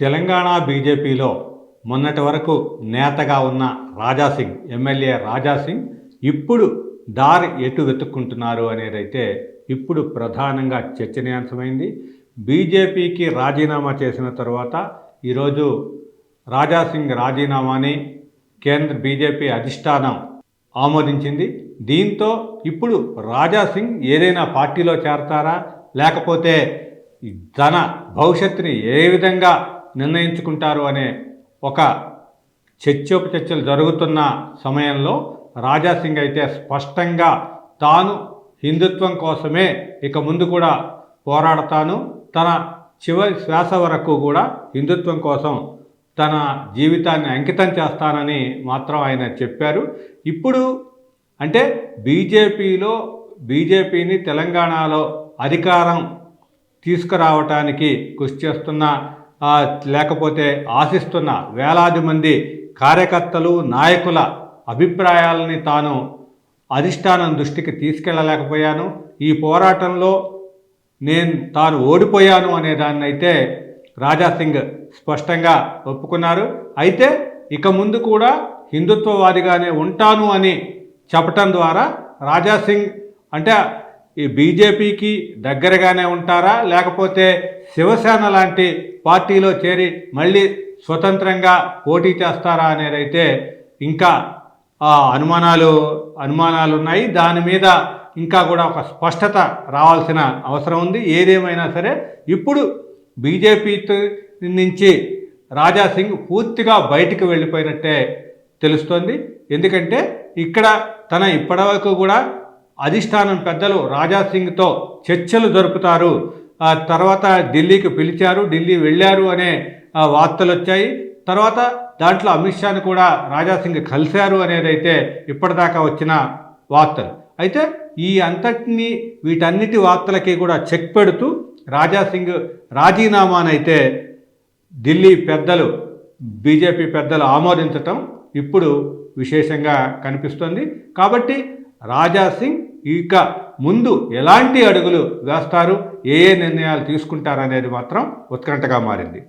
తెలంగాణ బీజేపీలో మొన్నటి వరకు నేతగా ఉన్న రాజాసింగ్ ఎమ్మెల్యే రాజాసింగ్ ఇప్పుడు దారి ఎటు వెతుక్కుంటున్నారు అనేదైతే ఇప్పుడు ప్రధానంగా చర్చనీయాంశమైంది. బీజేపీకి రాజీనామా చేసిన తర్వాత ఈరోజు రాజాసింగ్ రాజీనామాని కేంద్ర బీజేపీ అధిష్టానం ఆమోదించింది. దీంతో ఇప్పుడు రాజాసింగ్ ఏదైనా పార్టీలో చేరతారా? లేకపోతే తన భవిష్యత్తుని ఏ విధంగా నిర్ణయించుకుంటారు అనే ఒక చర్చోపచర్చలు జరుగుతున్న సమయంలో రాజాసింగ్ అయితే స్పష్టంగా తాను హిందుత్వం కోసమే ఇక ముందు కూడా పోరాడతాను. తన చివరి శ్వాస వరకు కూడా హిందుత్వం కోసం తన జీవితాన్ని అంకితం చేస్తానని మాత్రం ఆయన చెప్పారు. ఇప్పుడు అంటే బీజేపీలో బీజేపీని తెలంగాణలో అధికారం తీసుకురావటానికి కృషి చేస్తున్న లేకపోతే ఆశిస్తున్న వేలాది మంది కార్యకర్తలు నాయకుల అభిప్రాయాలని తాను అధిష్టానం దృష్టికి తీసుకెళ్ళలేకపోయాను ఈ పోరాటంలో నేను తాను ఓడిపోయాను అనే దాన్ని అయితే రాజాసింగ్ స్పష్టంగా ఒప్పుకున్నారు. అయితే ఇక ముందు కూడా హిందుత్వవాదిగానే ఉంటాను అని చెప్పటం ద్వారా రాజాసింగ్ అంటే ఈ బీజేపీకి దగ్గరగానే ఉంటారా? లేకపోతే శివసేన లాంటి పార్టీలో చేరి మళ్ళీ స్వతంత్రంగా పోటీ చేస్తారా అనేదైతే ఇంకా ఆ, అనుమానాలు అనుమానాలు ఉన్నాయి దాని మీద ఇంకా కూడా ఒక స్పష్టత రావాల్సిన అవసరం ఉంది. ఏదేమైనా సరే ఇప్పుడు బీజేపీ నుంచి రాజాసింగ్ పూర్తిగా బయటికి వెళ్ళిపోయినట్టే తెలుస్తోంది. ఎందుకంటే ఇక్కడ తన ఇప్పటివరకు కూడా అధిష్టానం పెద్దలు రాజాసింగ్తో చర్చలు జరుపుతారు. తర్వాత ఢిల్లీకి పిలిచారు. ఢిల్లీ వెళ్ళారు అనే వార్తలు వచ్చాయి తర్వాత దాంట్లో అమిత్ షాను కూడా రాజాసింగ్ కలిశారు అనేదైతే ఇప్పటిదాకా వచ్చిన వార్తలు. అయితే ఈ అంతటినీ వీటన్నిటి వార్తలకి కూడా చెక్ పెడుతూ రాజాసింగ్ రాజీనామానైతే ఢిల్లీ పెద్దలు బీజేపీ పెద్దలు ఆమోదించటం ఇప్పుడు విశేషంగా కనిపిస్తుంది. కాబట్టి రాజాసింగ్ ఇక ముందు ఎలాంటి అడుగులు వేస్తారు ఏ ఏ నిర్ణయాలు తీసుకుంటారనేది మాత్రం ఉత్కంఠగా మారింది.